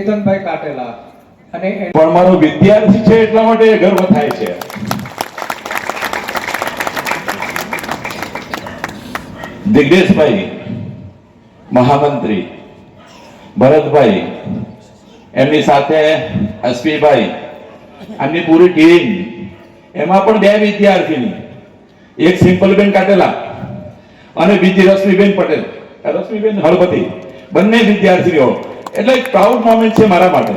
કેતનભાઈ કાટેલા. અને પણ મારો વિદ્યાર્થી છે એટલા માટે ગર્વ થાય છે. દિગ્નેશભાઈ, મહામંત્રી, ભરતભાઈ, એમની સાથે એસપીભાઈ એમની પૂરી ટીમ, એમાં પણ બે વિદ્યાર્થીની. એક સિમ્પલબેન કાટેલા અને બીજી રશ્મિબેન પટેલ. રશ્મિબેન હળપતિ. બંને વિદ્યાર્થીઓ એટલે એક પ્રાઉડ મોમેન્ટ છે મારા માટે.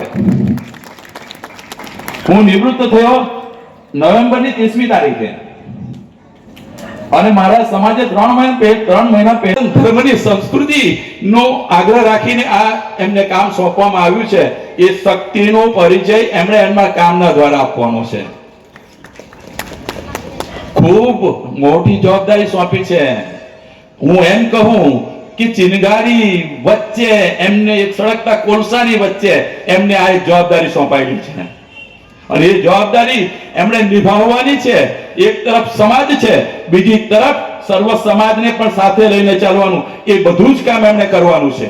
હું નિવૃત્ત થયો નવેમ્બરની ત્રીસમી તારીખે. અને મારા સમાજે ત્રણ મહિના ત્રણ મહિના પહેલા ધર્મની સંસ્કૃતિ નો આગ્રહ રાખીને આ એમને કામ સોંપવામાં આવ્યું છે. એ શક્તિનો પરિચય એમણે એમના કામના દ્વારા આપવાનો છે. ખૂબ મોટી જવાબદારી સોંપી છે. હું એમ કહું કે ચિનગારી વચ્ચે એમને એક સળગતા કોલસાની વચ્ચે એમને આ જવાબદારી સોંપાયેલી છે. અને એ જવાબદારી એમણે નિભાવવાની છે. એક તરફ સમાજ છે, બીજી તરફ સર્વ સમાજને પણ સાથે લઈને ચાલવાનું. એ બધું જ કામ એમણે કરવાનું છે.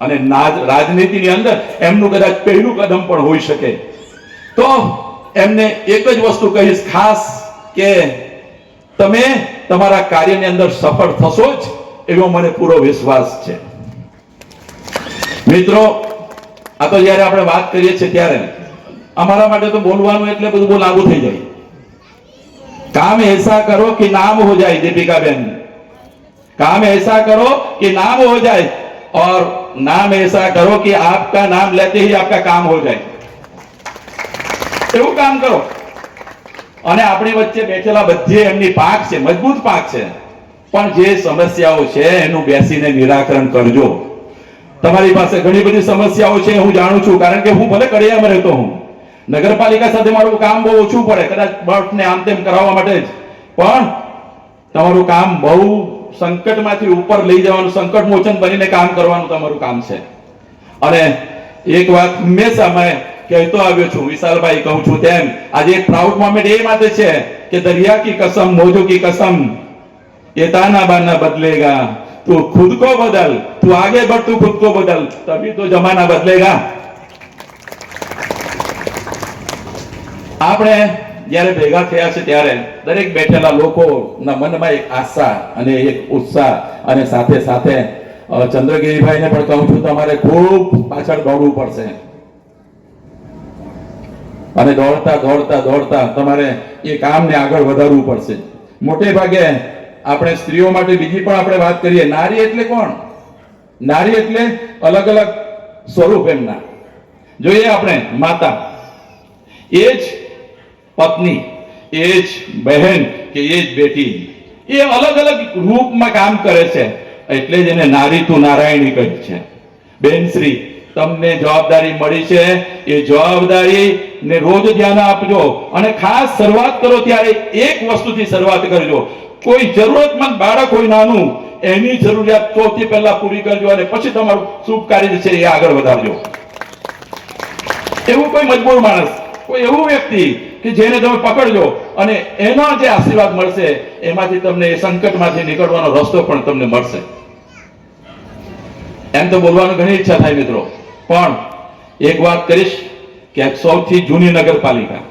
અને રાજનીતિની અંદર એમનું કદાચ પહેલું કદમ પણ હોઈ શકે. તો એમને એક જ વસ્તુ કહીશ ખાસ કે તમે તમારા કાર્યની અંદર સફળ થશો જ. એવો મને પૂરો વિશ્વાસ છે મિત્રો આ તો જ્યારે આપણે વાત કરીએ છીએ ત્યારે અમારા માટે તો બોલવાનું એટલે બધું બહુ લાગુ થઈ જાય काम ऐसा करो कि नाम हो जाए दीपिका बहन काम ऐसा करो कि नाम हो जाए और नाम ऐसा करो कि आपका नाम लेते ही आपका काम हो जाए એવું કામ કરો અને આપણી વચ્ચે બેઠેલા બધે એમની પાંખ છે મજબૂત પાંખ છે પણ જે સમસ્યાઓ છે, એનું બેસીને નિરાકરણ કરજો. તમારી પાસે ઘણી બધી સમસ્યાઓ છે, હું જાણું છું, કારણ કે હું ભલે કડિયામાં રહેતો હું નગરપાલિકા સાથે મારું કામ બહુ ઓછું પડે, કદાચ બર્થ ને આમ તેમ કરાવવા માટે જ. પણ તમારું કામ બહુ સંકટમાંથી ઉપર લઈ જવાનું સંકટ મોચન બનીને કામ કરવાનું તમારું કામ છે. અને એક વાત હંમેશા મેં કહેતો આવ્યો છું, વિશાલભાઈ કહું છું તેમ, આજે એક પ્રાઉડ મોમેન્ટ એ માટે છે કે દરિયા કી કસમ, મોજો કી કસમ ये ताना बाना बदलेगा तू खुद को बदल तू आगे बढ़ तू खुद को बदल तभी तो जमाना बदलेगा આપણે જ્યારે ભેગા થયા છે ત્યારે દરેક બેઠેલા લોકોના મનમાં એક આશા અને એક ઉત્સાહ અને સાથે સાથે અ, ચંદ્રગીરીભાઈને પણ કહું છું તમારે ખૂબ પાછળ દોડવું પડશે અને દોડતા દોડતા દોડતા તમારે એ કામને આગળ વધારવું પડશે મોટે ભાગે આપણે સ્ત્રીઓ માટે બીજી પણ આપણે વાત કરીએ. નારી એટલે કોણ? નારી એટલે અલગ અલગ સ્વરૂપ એમના. જોઈએ આપણે માતા. એ જ પત્ની, એ જ બહેન કે એ જ બેટી. એ અલગ અલગ રૂપમાં કામ કરે છે. એટલે જ એને નારી તું નારાયણી કહી છે. બેનશ્રી તમને જવાબદારી મળી છે. એ જવાબદારી ને રોજ ધ્યાન આપજો. અને ખાસ શરૂઆત કરો ત્યારે એક વસ્તુથી શરૂઆત કરજો. કોઈ જરૂરતમંદ બાળક હોય નાનું, એની જરૂરિયાત સૌથી પહેલા પૂરી કરજો અને પછી તમારું શુભ કાર્ય છે એ આગળ વધારજો. એવું કોઈ મજબૂર માણસ, કોઈ એવું વ્યક્તિ કે જેને તમે પકડજો અને એના જે આશીર્વાદ મળશે, એમાંથી તમને એ સંકટમાંથી નીકળવાનો રસ્તો પણ તમને મળશે. એમ તો બોલવાની ઘણી ઈચ્છા થાય મિત્રો. પણ એક વાત કરીશ કે સૌથી જૂની નગરપાલિકા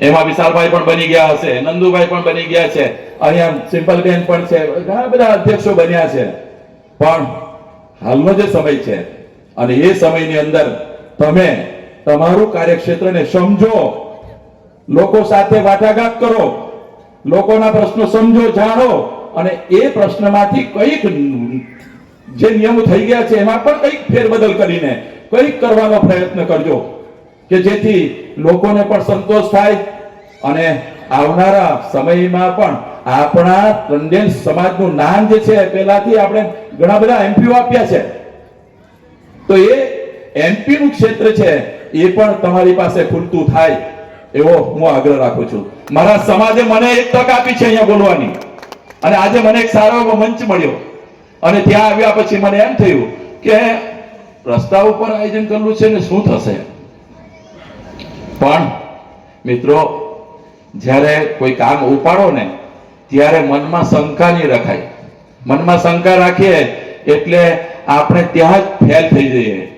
એમાં વિશાલભાઈ પણ બની ગયા હશે, નંદુભાઈ પણ બની ગયા છે, અહીંયા સિમ્પલબેન પણ છે, ઘણા બધા અધ્યક્ષો બન્યા છે. પણ હાલનો જે સમય છે અને એ સમયની અંદર તમે તમારું કાર્યક્ષેત્રને સમજો. લોકો સાથે વાટાઘાટ કરો. લોકોના પ્રશ્નો સમજો, જાણો અને એ પ્રશ્નમાંથી કંઈક જે નિયમો થઈ ગયા છે એમાં પણ કંઈક ફેરબદલ કરીને કંઈક કરવાનો પ્રયત્ન કરજો. કે જેથી લોકોને પણ સંતોષ થાય અને આવનારા સમયમાં પણ આપણા ટંડેલ સમાજનું નામ જે છે, પહેલાથી આપણે ઘણા બધા એમપીઓ આપ્યા છે. તો એ એમપી નું ક્ષેત્ર છે, એ પણ તમારી પાસે ખુલતું થાય એવો હું આગ્રહ રાખું છું. મારા સમાજે મને એક તક આપી છે અહીંયા બોલવાની. અને આજે મને એક સારો એવો મંચ મળ્યો. અને ત્યાં આવ્યા પછી મને એમ થયું કે રસ્તા ઉપર આયોજન કરવું છે ને શું થશે? પણ, મિત્રો, જ્યારે કોઈ કામ ઉપાડો ને, ત્યારે મનમાં શંકા નહીં રખાય. મનમાં શંકા રાખીએ એટલે આપણે ત્યાં જ ફેલ થઈ જઈએ.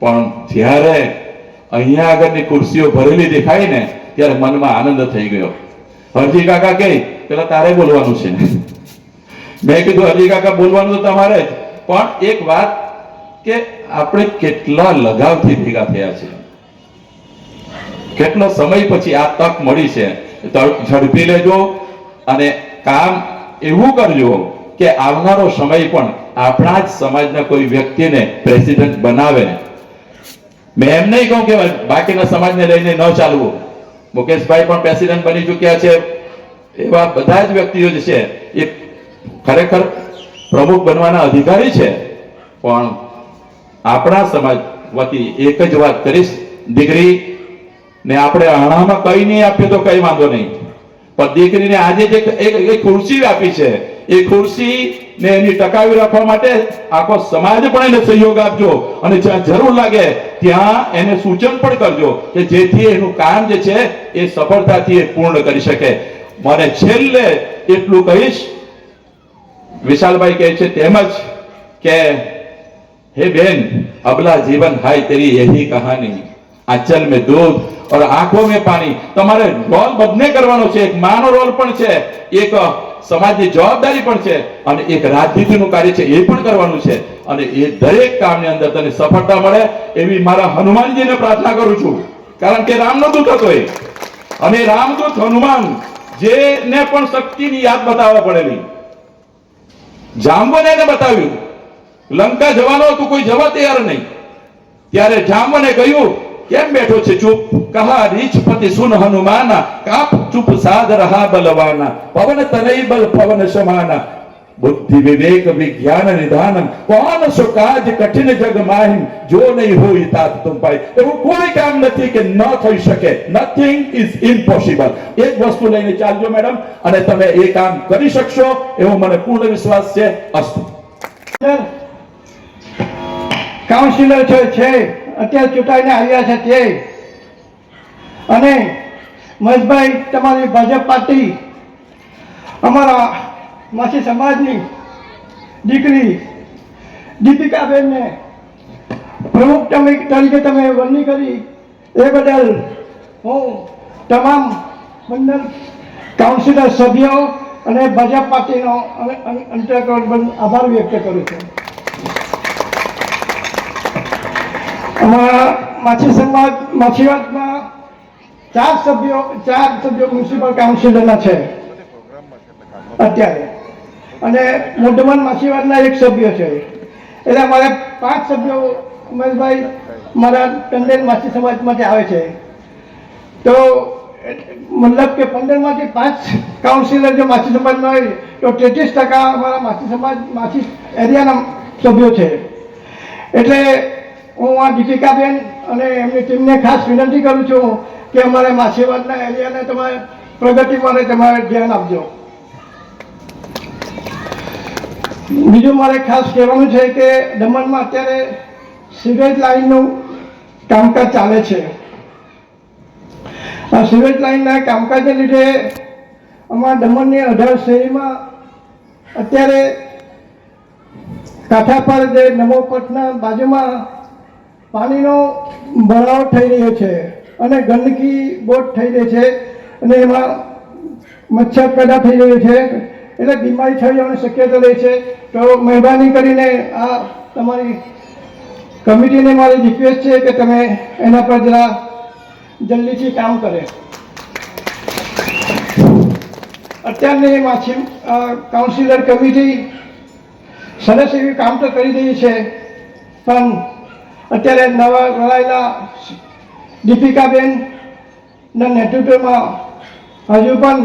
પણ જ્યારે અહીંયા આગળની ખુરશીઓ ભરેલી દેખાય ને, ત્યારે મનમાં આનંદ થઈ ગયો. હરજી કાકા કે, પેલા તારે બોલવાનું છે. મેં કીધું, હરજી કાકા, બોલવાનું તો તમારે પણ એક વાત કે આપણે કેટલા લગાવથી ભેગા થયા છે. કેટલો સમય પછી આ તક મળી છે? ઝડપી લેજો અને કામ એવું કરજો કે આવનારો સમય પણ આપણા જ સમાજના કોઈ વ્યક્તિને પ્રેસિડેન્ટ બનાવે. મેં એમ નહીં કહું કે બાકીના સમાજને લઈને ન ચાલવું. મુકેશભાઈ પણ પ્રેસિડેન્ટ બની ચૂક્યા છે. એવા બધા જ વ્યક્તિઓ જે છે. એ ખરેખર પ્રમુખ બનવાના અધિકારી છે. પણ આપણા સમાજ વતી એક જ વાત કરીશ. દીકરી ને આપણે અણામાં કઈ નહીં આપીએ તો કઈ વાંધો નહીં. પણ દીકરીને આજે જે ખુરશી આપી છે, એ ખુરશી ને એની ટકાવી રાખવા માટે આખો સમાજ પણ એને સહયોગ આપજો. અને જ્યાં જરૂર લાગે ત્યાં એને સૂચન પણ કરજો કે જેથી એનું કામ જે છે એ સફળતાથી એ પૂર્ણ કરી શકે. મને છેલ્લે એટલું કહીશ. વિશાલભાઈ કહે છે તેમજ કે, હે બેન, અબલા જીવન હાય તેરી યહી કહાની. આચલ મેં દૂધ और આંખો મેં પાણી. તમારે રોલ બંને કરવાનો છે. એક માનો રોલ પણ છે, એક સમાજની જવાબદારી પણ છે અને એક રાજનીતિનું કાર્ય છે એ પણ કરવાનું છે. અને એ દરેક કામની અંદર તને સફળતા મળે એવી મારા હનુમાનજીને પ્રાર્થના કરું છું. કારણ કે રામનો દૂત હતો એ. અને રામદૂત હનુમાન જેને પણ શક્તિની યાદ બતાવવા પડેલી. જાંબવાને બતાવ્યું. લંકા જવાનો હતું, કોઈ જવા તૈયાર નહીં. ત્યારે જાંબવાને કહ્યું કેમ બેઠો છે ચૂપ. કહા, રીછપતિ સુન હનુમાના, કાપ ચૂપ સાધ રહા બલવાના, પવન તનય બલ પવન સમાના. બુદ્ધિ વિવેક, વિજ્ઞાન નિધાનમ કોણ સો કાજ કઠિન જગ માહિમ જો નહીં હોય તાત તુમ પાય એવું કોઈ કામ થઈ શકે. નથિંગ ઇઝ ઇમ્પોસિબલ એક વસ્તુ લઈને ચાલજો, મેડમ, અને તમે એ કામ કરી શકશો એવો મને પૂર્ણ વિશ્વાસ છે, અસ્તુ. કાઉન્સિલર છે. અત્યારે ચૂંટાઈને આવ્યા છે તે. અને મહેશભાઈ, તમારી ભાજપ પાર્ટી, અમારા માસી સમાજની દીકરી દીપિકાબેનને પ્રમુખ તરીકે તમે વરણી કરી. એ બદલ હું તમામ મંડળ કાઉન્સિલર સભ્યો અને ભાજપ પાર્ટીનો અંતર્ગત આભાર વ્યક્ત કરું છું. અમારા માછી સમાજ માછીવાદમાં ચાર સભ્યો ચાર સભ્યો મ્યુનિસિપલ કાઉન્સિલરના છે. અત્યારે. અને મોઢમન માછીવાદના એક સભ્ય છે. એટલે અમારે પાંચ સભ્યો ઉમેશભાઈ મારા ટંડેલ માછી સમાજમાંથી આવે છે. તો મતલબ કે પંદરમાંથી પાંચ કાઉન્સિલર જો માછી સમાજમાં હોય, તો તેત્રીસ ટકા અમારા માછી સમાજ, માછી એરિયાના સભ્યો છે. એટલે હું આ દીપિકાબેન અને એમની ટીમને ખાસ વિનંતી કરું છું કે અમારે માછીવાડના એરિયાને તમારે પ્રગતિ માટે તમારે ધ્યાન આપજો. બીજું મારે ખાસ કહેવાનું છે કે દમણમાં અત્યારે સિવેજ લાઇનનું કામકાજ ચાલે છે. આ સિવેજ લાઇનના કામકાજને લીધે અમારા દમણની અઢાર શહેરીમાં અત્યારે કાંઠા પર જે નમો પટના બાજુમાં પાણીનો ભરાવ થઈ રહ્યો છે અને ગંદકી બહુ થઈ રહી છે અને એમાં મચ્છર પેદા થઈ રહ્યો છે. એટલે બીમારી થઈ જવાની શક્યતા રહે છે. તો મહેરબાની કરીને આ તમારી કમિટીને મારી રિક્વેસ્ટ છે કે તમે એના પર જરા જલ્દીથી કામ કરે. અત્યારની માછી કાઉન્સિલર કમિટી સરસ એવી કામ તો કરી રહી છે, પણ અત્યારે નવા ઘડાયેલા દીપિકાબેનના નેતૃત્વમાં હજુ પણ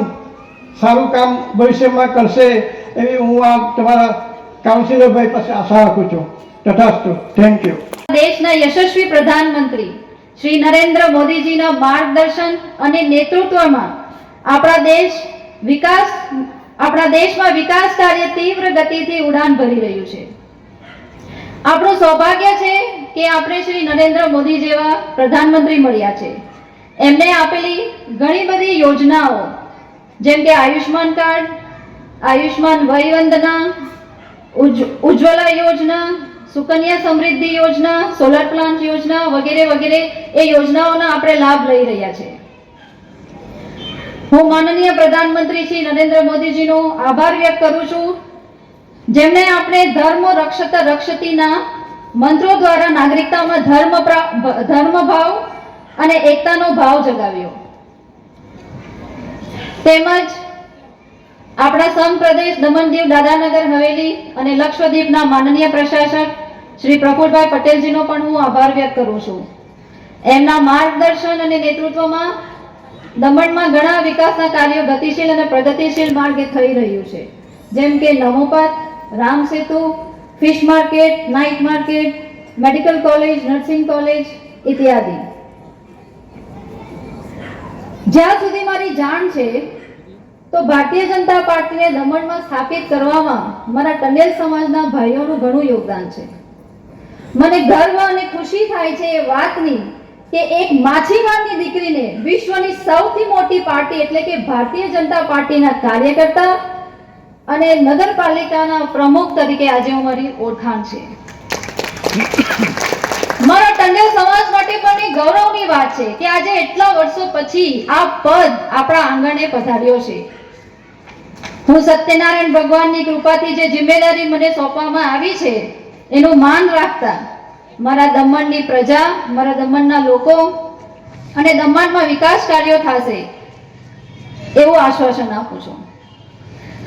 સારું કામ ભવિષ્યમાં કરશે એવી હું આ તમારા કાઉન્સિલરભાઈ પાસે આશા રાખું છું. તથાસ્તુ. થેન્ક યુ દેશના યશસ્વી પ્રધાનમંત્રી શ્રી નરેન્દ્ર મોદીજીના માર્ગદર્શન અને નેતૃત્વમાં આપણા દેશ વિકાસ, આપણા દેશમાં વિકાસ કાર્ય તીવ્ર ગતિથી ઉડાન ભરી રહ્યું છે. આપણું સૌભાગ્ય છે કે આપણે શ્રી નરેન્દ્ર મોદી જેવા પ્રધાનમંત્રી મળ્યા છે. એમને આપેલી ઘણી બધી યોજનાઓ, જેમ કે આયુષ્માન કાર્ડ આયુષ્માન વય વંદના ઉજ્જવલા યોજના, સુકન્યા સમૃદ્ધિ યોજના, સોલર પ્લાન્ટ યોજના વગેરે વગેરે એ યોજનાઓના આપણે લાભ લઈ રહ્યા છે. હું માનનીય પ્રધાનમંત્રી શ્રી નરેન્દ્ર મોદીજીનો આભાર વ્યક્ત કરું છું. જેમણે આપણે ધર્મ રક્ષત રક્ષતીના મંત્રો દ્વારા નાગરિકતામાં ધર્મ ધર્મ ભાવ અને એકતાનો ભાવ જગાવ્યો. તેમજ આપણા સંઘ પ્રદેશ દમણદીવ દાદાનગર હવેલી અને લક્ષદ્વીપના માનનીય પ્રશાસક શ્રી પ્રફુલભાઈ પટેલજીનો પણ હું આભાર વ્યક્ત કરું છું. એમના માર્ગદર્શન અને નેતૃત્વમાં દમણમાં ઘણા વિકાસના કાર્યો ગતિશીલ અને પ્રગતિશીલ માર્ગે થઈ રહ્યું છે. જેમ કે નમોપાત, Ram Setu fish market, night market, medical college, nursing college ઇત્યાદિ. જ્યાં સુધી મારી જાણ છે, તો ભારતીય જનતા પાર્ટીને દમણમાં સ્થાપિત કરવામાં મારા ટંડેલ સમાજના ભાઈઓનું ઘણું યોગદાન છે. મને ગર્વ અને ખુશી થાય છે એ વાતની કે એક માછીમારની દીકરીને વિશ્વની સૌથી મોટી પાર્ટી એટલે કે ભારતીય જનતા પાર્ટીના કાર્યકર્તા અને નગરપાલિકાના પ્રમુખ તરીકે આજે અમારી ઓળખાણ છે. મારા ટંડેલ સમાજ માટે પણ એ ગૌરવની વાત છે કે આજે એટલા વર્ષો પછી આ પદ આપણા આંગણે પધાર્યો છે. હું સત્યનારાયણ ભગવાનની કૃપાથી જે જિમ્મેદારી મને સોંપવામાં આવી છે, એનું માન રાખતા મારા દમણની પ્રજા, મારા દમણના લોકો અને દમણમાં વિકાસ કાર્યો થશે, એવું આશ્વાસન આપું છું.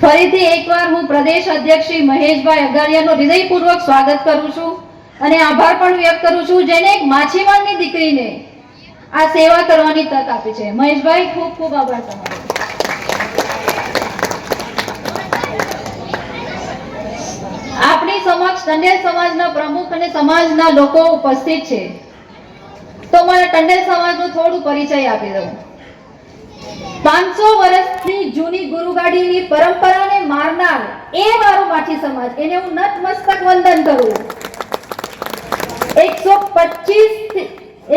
ફરીથી એકવાર હું પ્રદેશ અધ્યક્ષ શ્રી મહેશભાઈ અગાડિયાનું હૃદયપૂર્વક સ્વાગત કરું છું અને આભાર પણ વ્યક્ત કરું છું, જેને એક માછીમારની દીકરીને આ સેવા કરવાની તક આપી છે. મહેશભાઈ, ખૂબ ખૂબ આભાર તમારો. આપણી સમક્ષ ટંડેલ સમાજના પ્રમુખ અને સમાજના લોકો ઉપસ્થિત છે. તો મને ટંડેલ સમાજનું થોડું પરિચય આપી દઉં. પાંચસો વર્ષની જૂની ગુરુગાડીની પરંપરાને મારનાર એ મારો માછી સમાજ. એને હું નતમસ્તક વંદન કરું. એકસો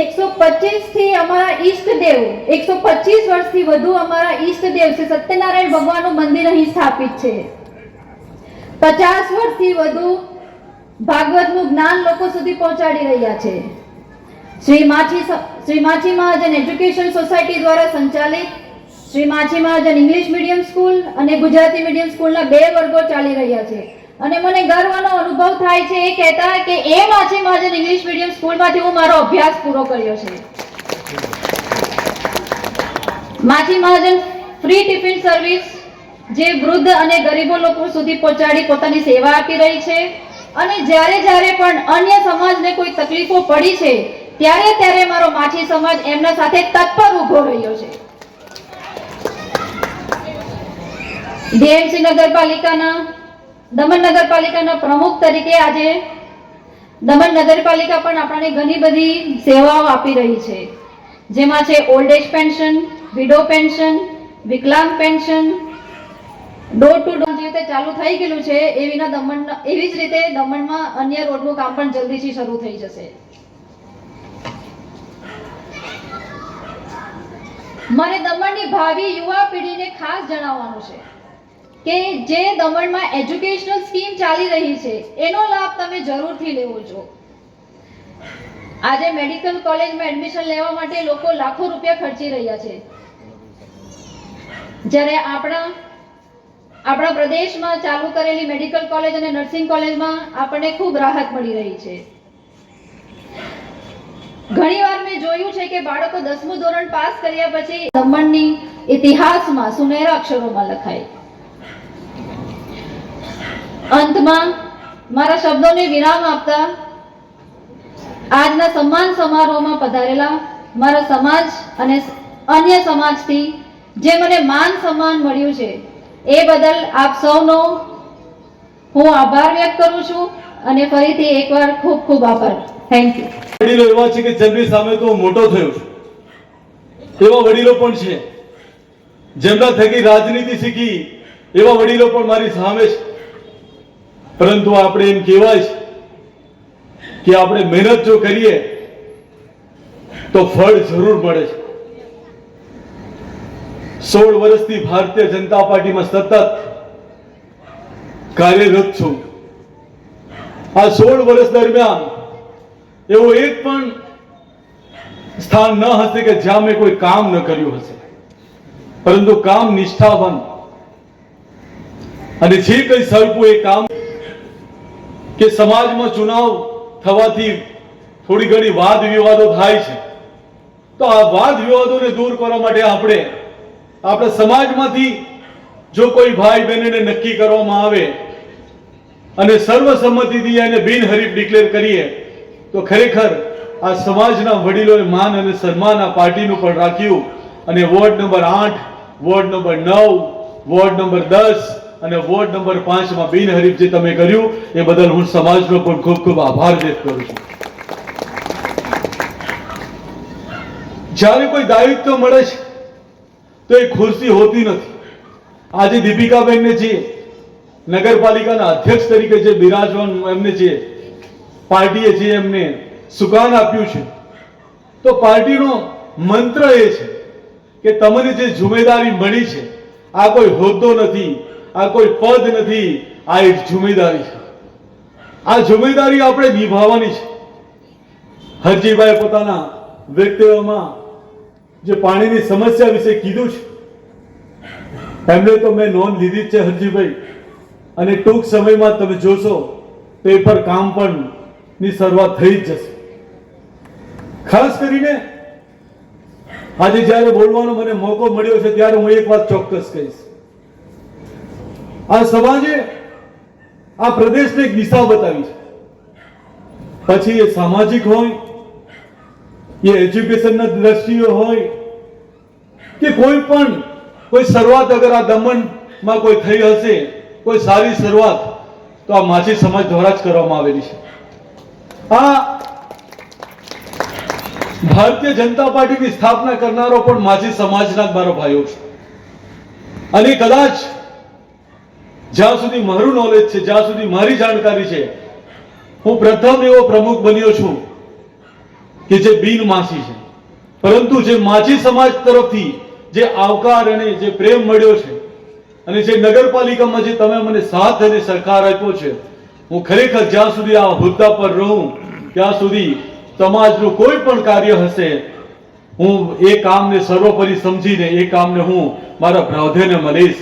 એકસો પચીસથી અમારા ઈષ્ટદેવ, એકસો પચીસ વર્ષથી વધુ અમારા ઈષ્ટદેવ શ્રી સત્યનારાયણ ભગવાનનું મંદિર અહીં સ્થાપિત છે. પચાસ વર્ષથી વધુ ભાગવતનું જ્ઞાન લોકો સુધી પહોંચાડી રહ્યા છે. શ્રી માછી શ્રી માછી મહાજન એજ્યુકેશન સોસાયટી દ્વારા સંચાલિત Shri Machhi Mahajan English medium school અને ગુજરાતી મીડિયમ સ્કૂલના બે વર્ગો ચાલી રહ્યા છે. અને મને ગર્વનો અનુભવ થાય છે, એ કહેતા કે એ માછી મહાજન ઇંગ્લિશ મીડિયમ સ્કૂલમાંથી હું મારો અભ્યાસ પૂરો કર્યો છે. Machhi Mahajan free tiffin service જે વૃદ્ધ અને ગરીબો લોકો સુધી પહોંચાડી પોતાની સેવા આપી રહી છે. અને જ્યારે જ્યારે પણ અન્ય સમાજને કોઈ તકલીફો પડી છે, ત્યારે ત્યારે મારો માછી સમાજ એમના સાથે તત્પર ઊભો રહ્યો છે. ડીએમસી નગરપાલિકાના, દમણ નગરપાલિકાના પ્રમુખ તરીકે આજે દમણ નગરપાલિકા પણ આપણને ઘણી બધી સેવાઓ આપી રહી છે. જેમાં છે old age pension widow pension વિકલાંગ પેન્શન ડોર ટુ ડોર જે રીતે ચાલુ થઈ ગયેલું છે એવીના દમણ એવી જ રીતે દમણમાં અન્ય રોડનું કામ પણ જલ્દીથી શરૂ થઈ જશે. મારે દમણની ભાવિ યુવા પેઢીને ખાસ જણાવવાનું છે. કે જે દમણમાં એજ્યુકેશનલ સ્કીમ ચાલી રહી છે, એનો લાભ તમે જરૂરથી લેવો છો. આજે મેડિકલ કોલેજમાં એડમિશન લેવા માટે લોકો લાખો રૂપિયા ખર્ચી રહ્યા છે. જ્યારે આપણા આપણા પ્રદેશમાં ચાલુ કરેલી મેડિકલ કોલેજ અને નર્સિંગ કોલેજમાં આપણને ખૂબ રાહત મળી રહી છે. ઘણીવાર મેં જોયું છે કે બાળકો દસમું ધોરણ પાસ કર્યા પછી દમણની ઇતિહાસમાં સુનેરા અક્ષરોમાં લખાય. અંતમાં મારા શબ્દોને વિરામ આપતા આજના સન્માન સમારોહમાં પધારેલા મારા સમાજ અને અન્ય સમાજથી જે મને માન સન્માન મળ્યું છે, એ બદલ આપ સૌનો હું આભાર વ્યક્ત કરું છું અને ફરીથી એકવાર ખૂબ ખૂબ આભાર. થેન્ક યુ વડીલો એવા છે કે જેમની સામે તો મોટો થયો છું. એવા વડીલો પણ છે. જેમના થકી રાજનીતિ શીખી, એવા વડીલો પણ મારી સામે છે. પરંતુ આપણે એમ કહેવાય છે કે આપણે મહેનત જો કરીએ, તો ફળ જરૂર મળે છે. સોળ વર્ષથી ભારતીય જનતા પાર્ટીમાં સતત કાર્યરત છું. આ સોળ વર્ષ દરમિયાન એવું એક પણ સ્થાન ન હશે કે જ્યાં મેં કોઈ કામ ન કર્યું હશે. પરંતુ કામ નિષ્ઠાવાન. અને જે કંઈ સરપું એ કામ કે સમાજમાં ચુનાવ થવાથી થોડી ઘણી વાદ વિવાદો થાય છે. તો આ વાદ વિવાદોને દૂર કરવા માટે આપણે, આપણા સમાજમાંથી જો કોઈ ભાઈ બહેનને નક્કી કરવામાં આવે અને સર્વસંમતિથી એને બિનહરીફ ડિક્લેર કરીએ, તો ખરેખર આ સમાજના વડીલોએ માન અને સન્માન આ પાર્ટીનું પણ રાખ્યું અને વોર્ડ નંબર આઠ, વોર્ડ નંબર નવ, વોર્ડ નંબર દસ અને વોર્ડ નંબર પાંચમાં બિનહરીફ જે તમે કર્યું, એ બદલ હું સમાજનો પણ ખૂબ ખૂબ આભાર વ્યક્ત કરું છું. જ્યારે કોઈ દાયિત્વ મળે છે, તો એ ખુરશી હોતી નથી. આજે દીપિકાબેનને જે નગરપાલિકાના અધ્યક્ષ તરીકે જે બિરાજવાન એમને જે પાર્ટીએ જે એમને સુકાન આપ્યું છે, તો પાર્ટીનો મંત્ર એ છે કે તમને જે જુમેદારી મળી છે, આ કોઈ હોદ્દો નથી આ કોઈ પદ નથી, આ એક જુમેદારી છે. આ જુમેદારી આપણે નિભાવવાની છે. હરજીભાઈ પોતાના વ્યક્તિઓમાં જે પાણીની સમસ્યા વિશે કીધું છે, એમને તો મેં નોંધ લીધી જ છે હરજીભાઈ. અને ટૂંક સમયમાં તમે જોશો, પેપર કામ પણ ની શરૂઆત થઈ જ જશે. ખાસ કરીને, આજે જ્યારે બોલવાનો મને મોકો મળ્યો છે, ત્યારે હું એક વાત ચોક્કસ કહીશ. આ સમાજે આ પ્રદેશને એક દિશા બતાવી છે. પછી એ સામાજિક હોય, એ એજ્યુકેશનના દ્રષ્ટિએ હોય, કે કોઈ પણ, કોઈ શરૂઆત અગર આ દમણમાં કોઈ થઈ હશે, કોઈ સારી શરૂઆત, તો આ માછી સમાજ દ્વારા જ કરવામાં આવેલી છે. આ ભારતીય જનતા પાર્ટીની સ્થાપના કરનારો પણ માછી સમાજના મારો ભાઈઓ છે. અને કદાચ જ્યાં સુધી મારું નોલેજ છે, જ્યાં સુધી મારી જાણકારી છે, હું પ્રથમ એવો પ્રમુખ બન્યો છું કે જે બિન માસી છે. પરંતુ જે માછી સમાજ તરફથી જે આવકાર અને જે પ્રેમ મળ્યો છે અને જે નગરપાલિકામાં જે તમે મને સાથ અને સહકાર આપ્યો છે, હું ખરેખર જ્યાં સુધી આ હોદ્દા પર રહું, ત્યાં સુધી સમાજનું કોઈ પણ કાર્ય હશે, હું એ કામને સર્વોપરી સમજીને એ કામને હું મારા પ્રાધાન્ય મળીશ.